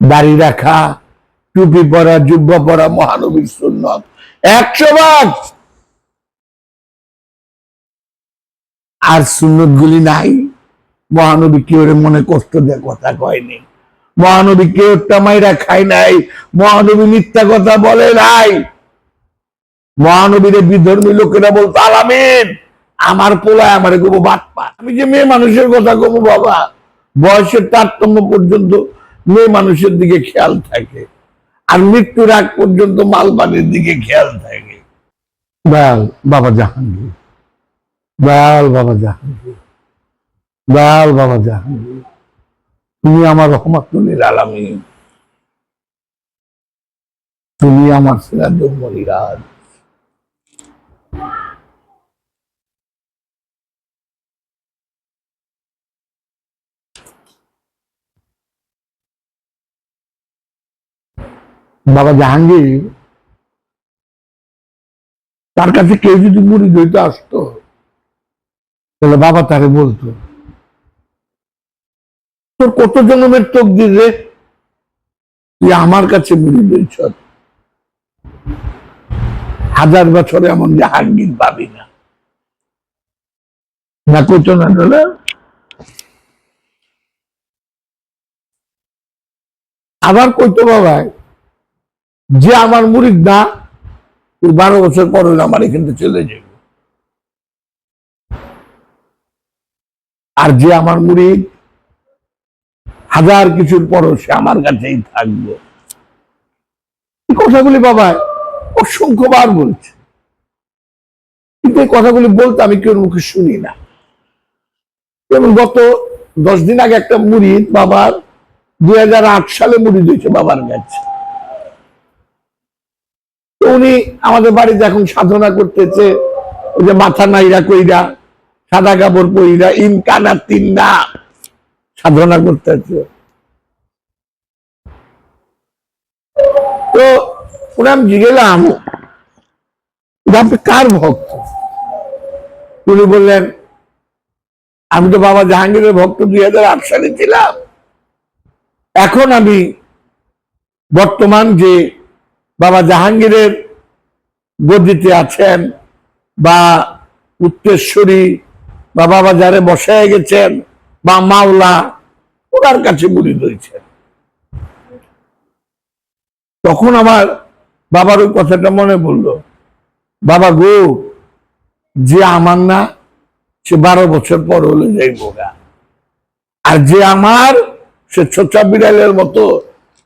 দাড়ি রাখা, টুপি পরা, জুব্বা পরা, মহানবীর সুন্নত। একশো ভাগ আর সুন্নত গুলি নাই। মহানবী কেউ মনে কষ্ট দিয়ে কথা কয়নি মহানবী কেউ টামাইরা খায় নাই। মহানবী মিথ্যা কথা বলে নাই। মহানবীরে বিধর্মী লোকেরা বলতো, আলামিন, আমার পোলায় আমার গোবো বাট আমি যে মেয়ে মানুষের কথা কমু বাবা। বয়সের তারতম্য পর্যন্ত মেয়ে মানুষের দিকে খেয়াল থাকে। আর মৃত্যুর আগ পর্যন্ত মালবানের দিকে খেয়াল থাকে। দয়াল বাবা জাহাঙ্গীর। দয়াল বাবা জাহাঙ্গীর। দয়াল বাবা জাহাঙ্গীর। তুমি আমার রহমাতুল্লিল আলামী তুমি আমার সিরাজুল মনিরাজ বাবা জাহাঙ্গীর, তার কাছে কেউ যদি মুড়ি দইতে আসতো? তাহলে বাবা তারে বলতো, তোর কত জন্মের তোক রে? তুই আমার কাছে মুড়ি দইছ হাজার বছরে এমন জাহাঙ্গীর পাবি না। কইতো না আবার কইতো বাবা যে আমার মুড়িদ না তুই বারো বছর পর আমার এখানে চলে যাবে আর যে আমার মুড়িদ হাজার কিছুর পরও সে আমার কাছেই থাকবে। কথাগুলি বাবা অসংখ্যবার বলছে। কিন্তু এই কথাগুলি বলতে আমি কেউ মুখে শুনি না। যেমন গত দশ দিন আগে একটা মুড়িদ বাবার দু হাজার আট সালে মুড়িদ হয়েছে বাবার কাছে। উনি আমাদের বাড়িতে এখন সাধনা করতেছে, ওই যে মাথা নাইরা কইরা, সাদা কাপড় পইরা ইনকানা তিন্না সাধনা করতেছে। তো ওরা আমি জিগেলাম কার ভক্ত? উনি বললেন, আমি তো বাবা জাহাঙ্গীরের ভক্ত দুই হাজার আট সালে ছিলাম। এখন আমি বর্তমান যে জাহাঙ্গীরের গদিতে আছেন বা উত্তেশ্বরী বা বাবা যারে বসায় গেছেন বা মাওলা ওনার কাছে মুড়ি রয়েছেন তখন আমার বাবার ওই কথাটা মনে পড়ল, বাবা গো, যে আমার না, সে বারো বছর পর হলে যাইব গা। আর যে আমার, সে ছোটা বিড়ালের মতো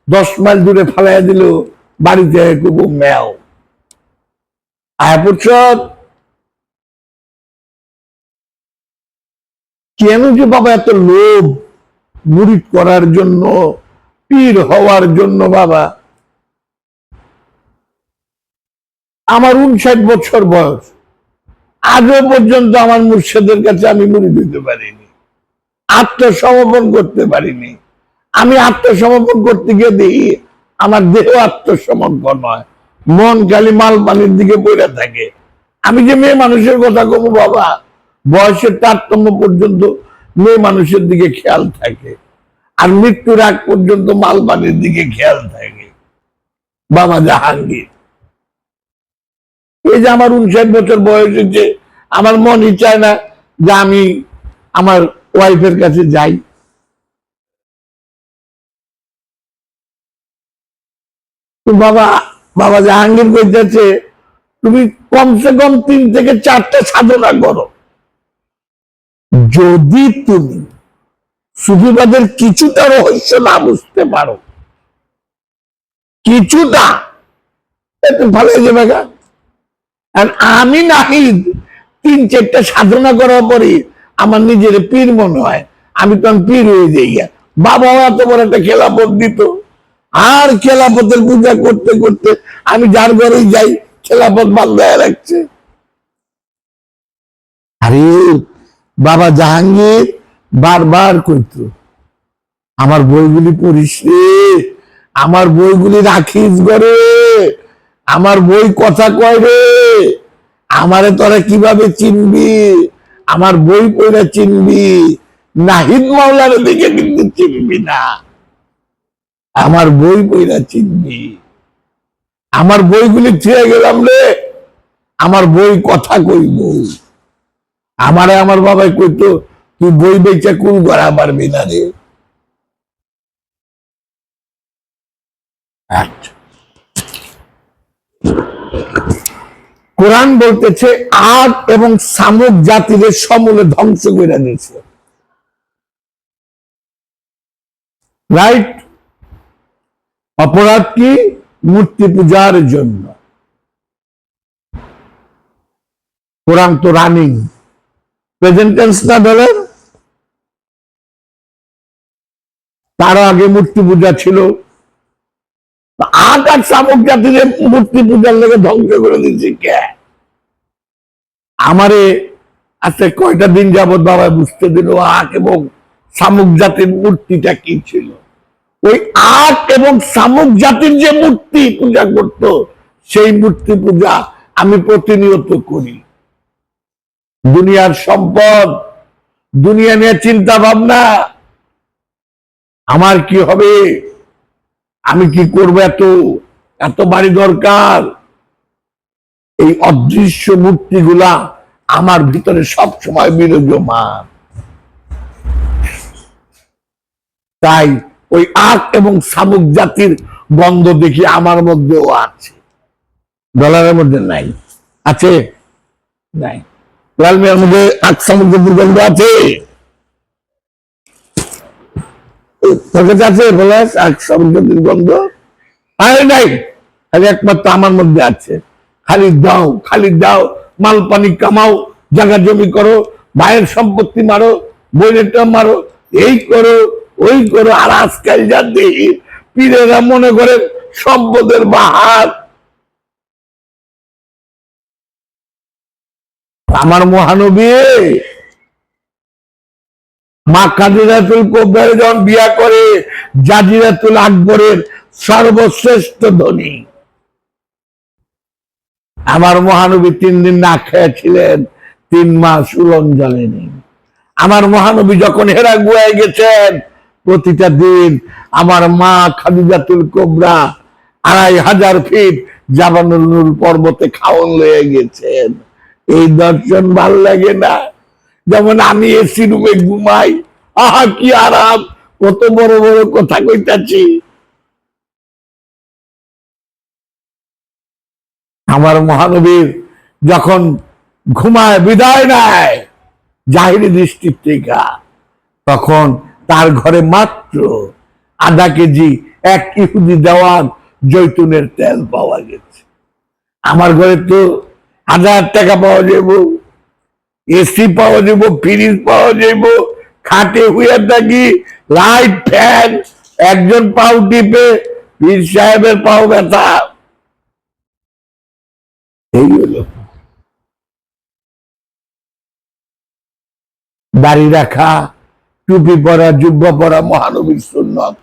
দশ মাইল দূরে ফালাইয়া দিল বাড়িতে কুকু ম্যাও আয় পুরসদ কেন যে বাবা এত লোভ মুড়িদ করার জন্য, পীর হওয়ার জন্য বাবা? আমার উনষাট বছর বয়স। আজও পর্যন্ত আমার মুর্শিদের কাছে আমি মুড়ি দিতে পারিনি। আত্মসমর্পণ করতে পারিনি। আমি আত্মসমর্পণ করতে গিয়ে দেখি আমার দেহ আত্মসমর্পণ নয়। মন খালি মাল পানির দিকে পড়ে থাকে। আমি যে মেয়ে মানুষের কথা কমু বাবা, বয়সের তারতম্য পর্যন্ত মেয়ে মানুষের দিকে খেয়াল থাকে। আর মৃত্যুর আগ পর্যন্ত মাল পানির দিকে খেয়াল থাকে। বাবা জাহাঙ্গীর, এই যে আমার উনষাট বছর বয়স হচ্ছে আমার মনই চায় না যে আমি আমার ওয়াইফের কাছে যাই। বাবা বাবা জাহাঙ্গীর কইতেছে তুমি কমসে কম তিন থেকে চারটা সাধনা করো। যদি তুমি সুফিবাদের কিছুটা রহস্য না বুঝতে পারো, কিছুটা ভালো যাবে আর আমি নাহিদ তিন চারটা সাধনা করার পরে আমার নিজের পীর মনে হয়, আমি তখন পীর হয়ে যাই বাবা এত বড় একটা খেলাপথ দিত। আর খেলাপথের পূজা করতে করতে আমি যার ঘরে যাই, খেলাপথ বান্ধায় রাখছে আরে, বাবা জাহাঙ্গীর, বারবার কইত, আমার বইগুলি পড়িস আমার বইগুলি রাখিস ঘরে, আমার বই কথা কয় রে, আমারে তোরা কীভাবে চিনবি, আমার বই পড়ে চিনবি, নাহিদ মাওলার দিকে কিন্তু চিনবি না। আমার বই বইরা চিনবি। আমার বইগুলি ছিঁড়ে গেলাম রে। আমার বই কথা কইব আমারে আমার বাবাই কইতো, তুই বই বেচা কুল করা পারবি না রে। আচ্ছা। কোরআন বলতেছে আগ এবং শামুক জাতিদের সমূলে ধ্বংস করে দিয়েছে। রাইট? অপরাধ কি? মূর্তি পূজার জন্য। কোরআন তো রানিং প্রেজেন্ট টেন্স না ধরেন তার আগে মূর্তি পূজা ছিল। আট আর শামুক জাতিদের মূর্তি পূজার লেগে ধ্বংস করে দিচ্ছে কে? আমারে আজকে কয়টা দিন যাবৎ বাবা বুঝতে দিল আখ এবং শামুক জাতির মূর্তিটা কি ছিল? ওই আখ এবং শামুক জাতির যে মূর্তি পূজা করত, সেই মূর্তি পূজা আমি প্রতিনিয়ত করি। দুনিয়ার সম্পদ, দুনিয়া নিয়ে চিন্তা ভাবনা, আমার কি হবে? আমি কি করব এত এত বাড়ি দরকার? এই অদৃশ্য মূর্তিগুলা আমার ভিতরে সব সময় বিরাজমান। তাই ওই আখ এবং শামুক জাতির গন্ধ দেখি আমার মধ্যেও আছে। ডলারের মধ্যে নাই। আছে? নাই। লালমিয়ার মধ্যে আখ, শামুক জাতির গন্ধ আছে? আছে আখ, শামুক জাতির গন্ধ? আরে নাই। একমাত্র আমার মধ্যে আছে। খালি দাও খালি দাও, মাল পানি কামাও জায়গা জমি করো, ভাইয়ের সম্পত্তি মারো বইনেরটা মারো, এই করো। ওই করো আর আজকাল যা দেখি পীরেরা মনে করে সম্পদের বাহার। আমার মহানবী, মা কাদিরাতুল কোবরারে যখন বিয়া করে, জাজিরাতুল আকবরের সর্বশ্রেষ্ঠ ধনী। আমার মহানবী তিন দিন না খেয়েছিলেন, তিন মাস উলন জ্বলেনি। আমার মহানবী যখন হেরা গুয়ায় গেছেন প্রতিটা দিন আমার মা খাদিজাতুল কোবরা আড়াই হাজার ফিট জাবানুল নূর পর্বতে খাওয়ন লয়ে গেছেন। এই দর্শন ভালো লাগে না? যেমন আমি এসি রুমে ঘুমাই, আহা কি আরাম, কত বড় বড় কথা কইতাছি। আমার মহানবীর যখন ঘুমায়, বিদায় নেয়, জাহিরি দৃষ্টির থেকে তখন তার ঘরে মাত্র আধা কেজি এক ইহুদি দেওয়ান জৈতুনের তেল পাওয়া গেছে। আমার ঘরে তো হাজার টাকা পাওয়া যাব এসি পাওয়া যাব ফ্রিজ পাওয়া যাব খাটে হইয়া থাকি লাইট ফ্যান, একজন পাও টিপে, পীর সাহেবের পাও ব্যথা। এই হলো। দাড়ি রাখা টুপি পরা, জুব্বা পরা মহানবীর সুন্নত।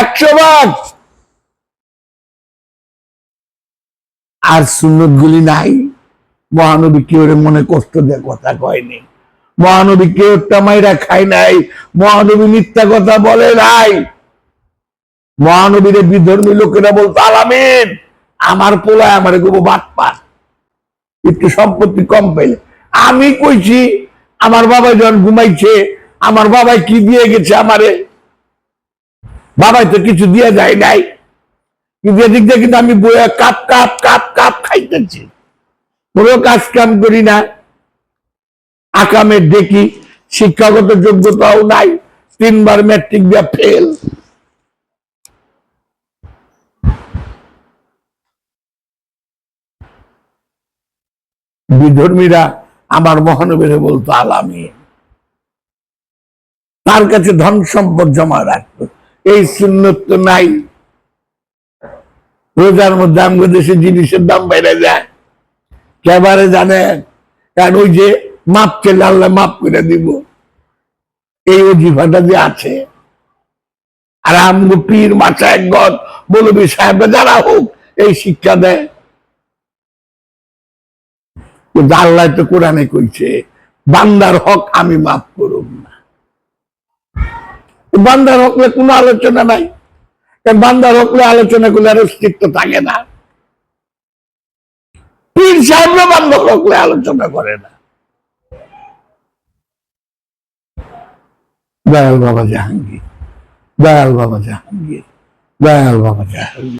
একশো ভাগ আর সুন্নত গুলি নাই। মহানবী কেউ মনে কষ্ট দিয়ে কথা কয়নি। মহানবী কেউ টামাইরা খায় নাই। মহানবী মিথ্যা কথা বলে নাই। মহানবীরে বিধর্মী লোকেরা বলতো, আলামিন, আমার পোলায় আমার গোবো বাট পার একটু সম্পত্তি কম পেলে। আমি কইছি, আমার বাবা যখন ঘুমাইছে আমার বাবাই কি দিয়ে গেছে আমারে? বাবাই তো কিছু দিয়ে যায় নাই। কিন্তু এদিক দিয়ে কিন্তু আমি বইয়া কাপ কাপ কাপ কাপ খাইতেছি। কোনো কাজ কাম করি না। আকামের দেখি শিক্ষাগত যোগ্যতাও নাই। তিনবার ম্যাট্রিক দিয়া ফেল বিধর্মীরা আমার মহানবীরে বলতো আলামী তার কাছে ধন সম্পদ জমা রাখতো। এই সুন্নত তো নাই। রোজার মধ্যে আমাদের দেশে জিনিসের দাম বেড়ে যায়। কেবারে জানেন কারণ ওই যে মাপ চেলে আল্লাহ মাপ করে দিব। এই অজিফাটা যে আছে। আর আমগো পীর মাথা একগত বলবি সাহেব যারা হোক, এই শিক্ষা দেয়। আল্লাহ তো কোরআনে কইছে, বান্দার হক আমি মাফ করব। বান্দার হকলে কোনো আলোচনা নাই। কারণ বান্দার হকলে আলোচনা করলে আর অস্তিত্ব থাকে না। পীর সাহেবরা বান্দার হকলে আলোচনা করে না। দয়াল বাবা জাহাঙ্গীর। দয়াল বাবা জাহাঙ্গীর। দয়াল বাবা জাহাঙ্গীর।